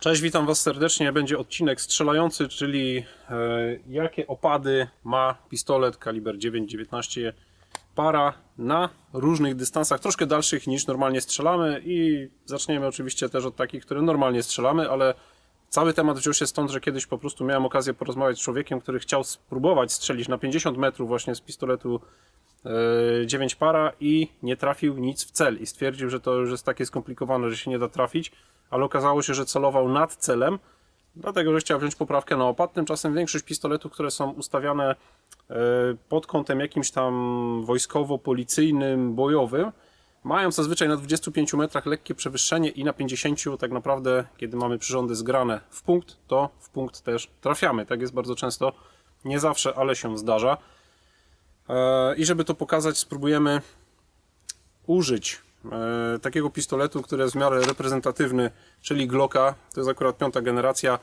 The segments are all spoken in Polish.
Cześć, witam Was serdecznie. Będzie odcinek strzelający, czyli e, jakie opady ma pistolet kaliber 9.19 para na różnych dystansach, troszkę dalszych niż normalnie strzelamy i zaczniemy oczywiście też od takich, które normalnie strzelamy, ale cały temat wziął się stąd, że kiedyś po prostu miałem okazję porozmawiać z człowiekiem, który chciał spróbować strzelić na 50 metrów właśnie z pistoletu e, 9 para i nie trafił nic w cel i stwierdził, że to już jest takie skomplikowane, że się nie da trafić, ale okazało się, że celował nad celem, dlatego że chciał wziąć poprawkę na opad. Tymczasem większość pistoletów, które są ustawiane e, pod kątem jakimś tam wojskowo-policyjnym, bojowym, mają zazwyczaj na 25 metrach lekkie przewyższenie i na 50 tak naprawdę, kiedy mamy przyrządy zgrane w punkt, to w punkt też trafiamy. Tak jest bardzo często, nie zawsze, ale się zdarza. E, I żeby to pokazać, spróbujemy użyć e, takiego pistoletu, który jest w miarę reprezentatywny, czyli Glocka. To jest akurat piąta generacja.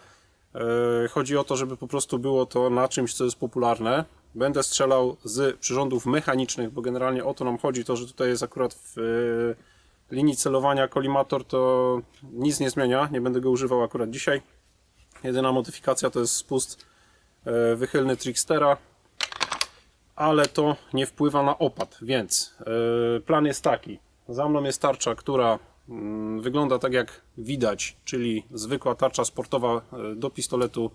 E, chodzi o to, żeby po prostu było to na czymś, co jest popularne. Będę strzelał z przyrządów mechanicznych, bo generalnie o to nam chodzi. To, że tutaj jest akurat w e, linii celowania kolimator, to nic nie zmienia. Nie będę go używał akurat dzisiaj. Jedyna modyfikacja to jest spust wychylny Trickstera ale to nie wpływa na opad, więc plan jest taki. Za mną jest tarcza, która mm, wygląda tak jak widać, czyli zwykła tarcza sportowa yy, do pistoletu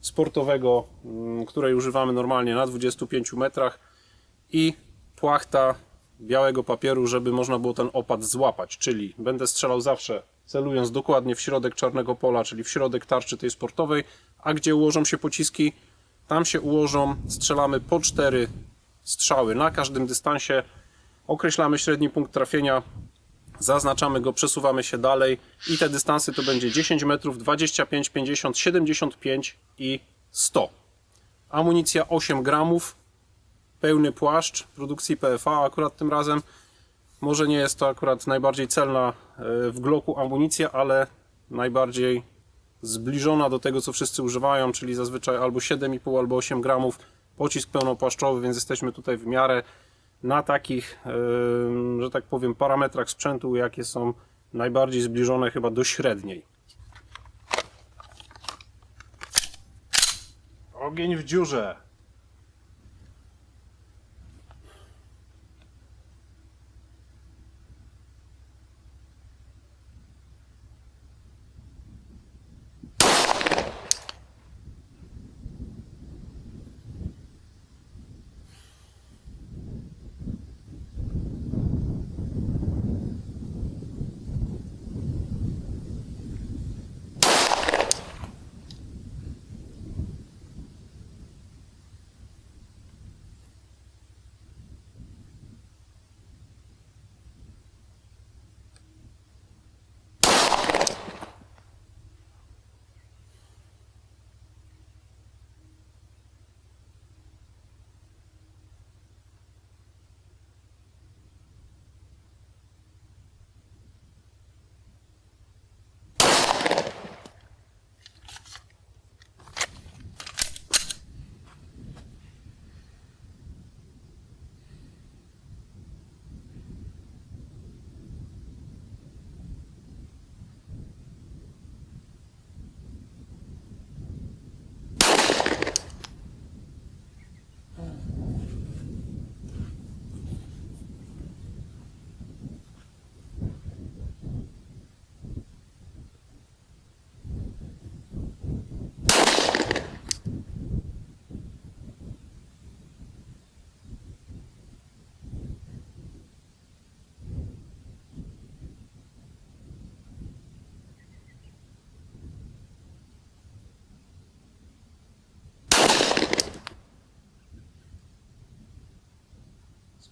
sportowego, mm, której używamy normalnie na 25 metrach i płachta białego papieru, żeby można było ten opad złapać, czyli będę strzelał zawsze celując dokładnie w środek czarnego pola, czyli w środek tarczy tej sportowej, a gdzie ułożą się pociski, tam się ułożą, strzelamy po cztery strzały na każdym dystansie, określamy średni punkt trafienia, zaznaczamy go, przesuwamy się dalej i te dystansy to będzie 10 metrów, 25, 50, 75 i 100. Amunicja 8 gramów, pełny płaszcz produkcji PFA akurat tym razem. Może nie jest to akurat najbardziej celna e, w Glocku amunicja, ale najbardziej zbliżona do tego, co wszyscy używają, czyli zazwyczaj albo 7,5 albo 8 gramów pocisk pełnopłaszczowy, więc jesteśmy tutaj w miarę na takich, że tak powiem, parametrach sprzętu, jakie są najbardziej zbliżone chyba do średniej. Ogień w dziurze.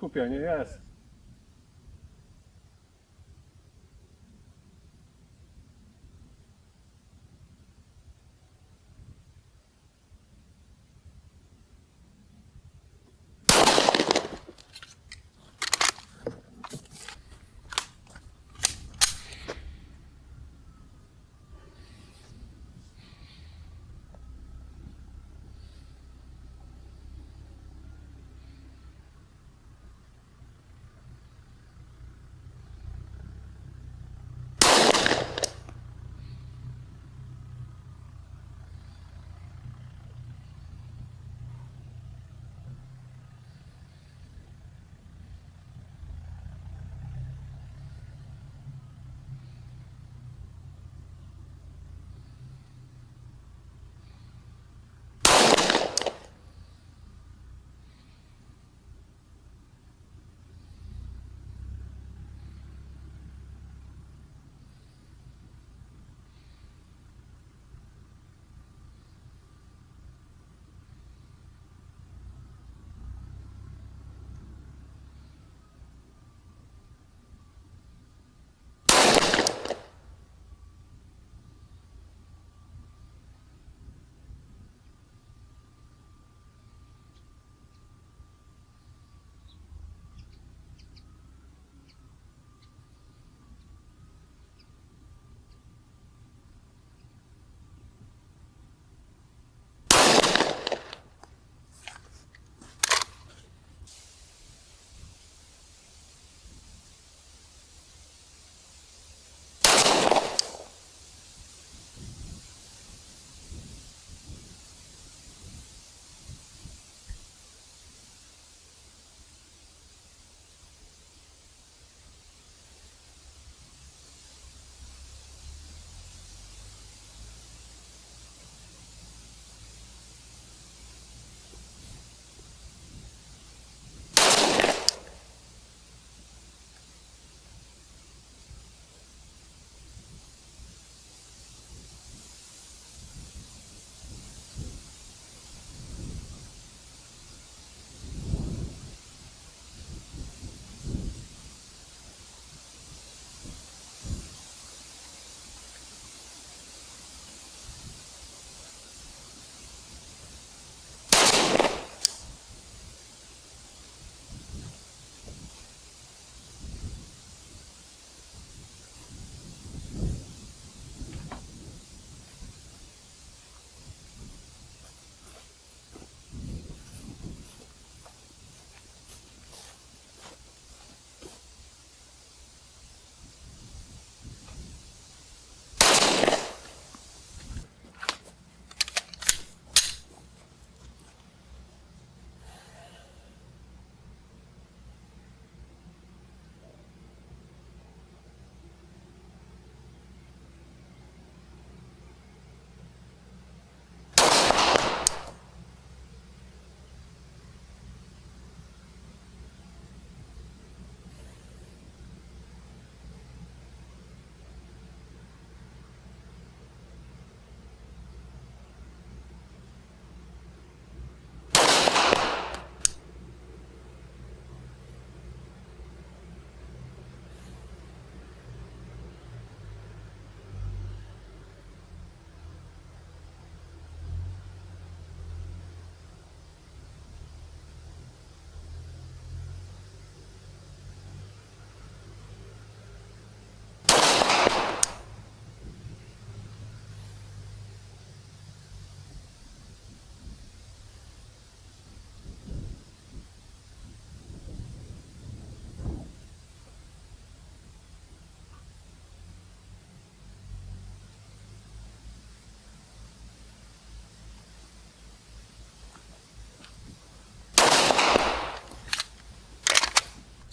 Skupienie jest.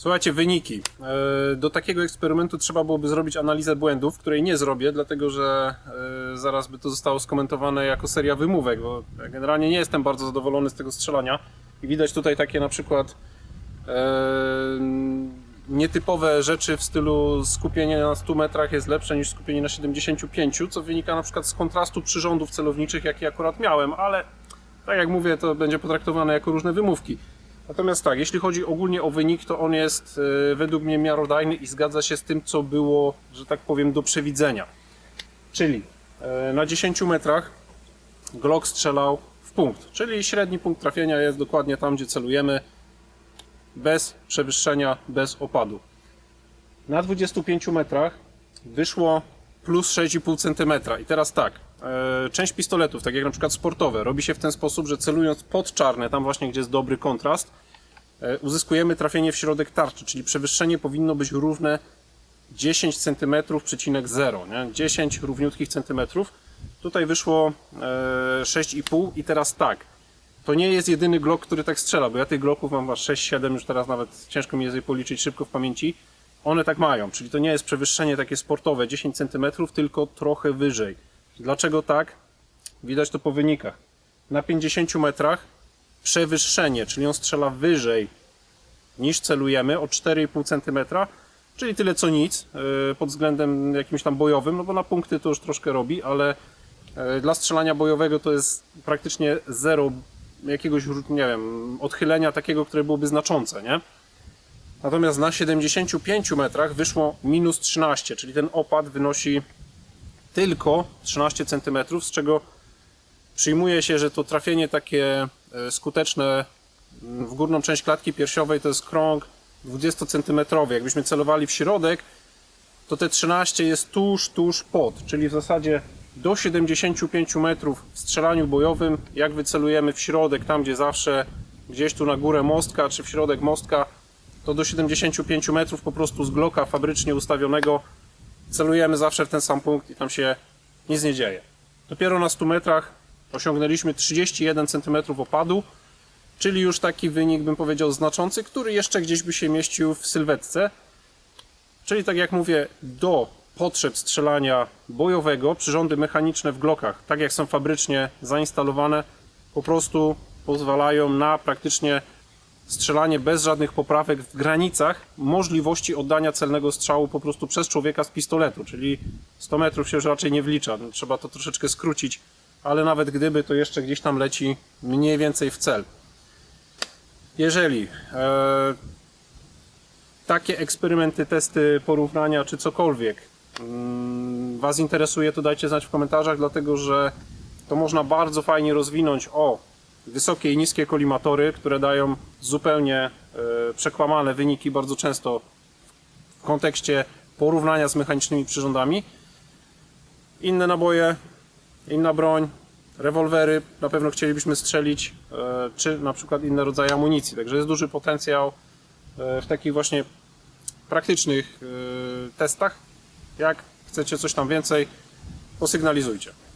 Słuchajcie, wyniki. E, Do takiego eksperymentu trzeba byłoby zrobić analizę błędów, której nie zrobię, dlatego że e, zaraz by to zostało skomentowane jako seria wymówek, bo generalnie nie jestem bardzo zadowolony z tego strzelania i widać tutaj takie na przykład e, nietypowe rzeczy w stylu skupienie na 100 metrach jest lepsze niż skupienie na 75, co wynika na przykład z kontrastu przyrządów celowniczych, jaki akurat miałem, ale tak jak mówię, to będzie potraktowane jako różne wymówki. Natomiast tak, jeśli chodzi ogólnie o wynik, to on jest e, według mnie miarodajny i zgadza się z tym, co było, że tak powiem, do przewidzenia. Czyli e, na 10 metrach Glock strzelał w punkt, czyli średni punkt trafienia jest dokładnie tam, gdzie celujemy, bez przewyższenia, bez opadu. Na 25 metrach wyszło plus 6,5 cm. I teraz tak, część pistoletów, tak jak na przykład sportowe, robi się w ten sposób, że celując pod czarne, tam właśnie gdzie jest dobry kontrast, e, uzyskujemy trafienie w środek tarczy, czyli przewyższenie powinno być równe 10 cm przecinek 0, nie? 10 równiutkich centymetrów. Tutaj wyszło e, 6,5 i teraz tak, to nie jest jedyny Glock, który tak strzela, bo ja tych Glocków mam aż 6-7, już teraz nawet ciężko mi je policzyć szybko w pamięci. One tak mają, czyli to nie jest przewyższenie takie sportowe 10 cm, tylko trochę wyżej. Dlaczego tak? Widać to po wynikach. Na 50 metrach przewyższenie, czyli on strzela wyżej niż celujemy o 4,5 cm, czyli tyle co nic yy, pod względem jakimś tam bojowym, no bo na punkty to już troszkę robi, ale yy, dla strzelania bojowego to jest praktycznie zero jakiegoś, nie wiem, odchylenia takiego, które byłoby znaczące, nie? Natomiast na 75 metrach wyszło minus 13, czyli ten opad wynosi tylko 13 cm, z czego przyjmuje się, że to trafienie takie e, skuteczne w górną część klatki piersiowej to jest krąg 20 cm. Jakbyśmy celowali w środek, to te 13 jest tuż, tuż pod, czyli w zasadzie do 75 metrów w strzelaniu bojowym, jak wycelujemy w środek, tam gdzie zawsze gdzieś tu na górę mostka, czy w środek mostka, to do 75 metrów po prostu z Glocka fabrycznie ustawionego celujemy zawsze w ten sam punkt i tam się nic nie dzieje. Dopiero na 100 metrach osiągnęliśmy 31 cm opadu, czyli już taki wynik bym powiedział znaczący, który jeszcze gdzieś by się mieścił w sylwetce. Czyli tak jak mówię, do potrzeb strzelania bojowego przyrządy mechaniczne w Glockach, tak jak są fabrycznie zainstalowane, po prostu pozwalają na praktycznie strzelanie bez żadnych poprawek w granicach możliwości oddania celnego strzału po prostu przez człowieka z pistoletu, czyli 100 metrów się już raczej nie wlicza, no, trzeba to troszeczkę skrócić, ale nawet gdyby to jeszcze gdzieś tam leci mniej więcej w cel. Jeżeli e, takie eksperymenty, testy, porównania czy cokolwiek mm, Was interesuje, to dajcie znać w komentarzach, dlatego że to można bardzo fajnie rozwinąć o wysokie i niskie kolimatory, które dają zupełnie e, przekłamane wyniki bardzo często w kontekście porównania z mechanicznymi przyrządami. Inne naboje, inna broń, rewolwery na pewno chcielibyśmy strzelić, e, czy na przykład inne rodzaje amunicji. Także jest duży potencjał e, w takich właśnie praktycznych testach. Jak chcecie coś tam więcej, posygnalizujcie.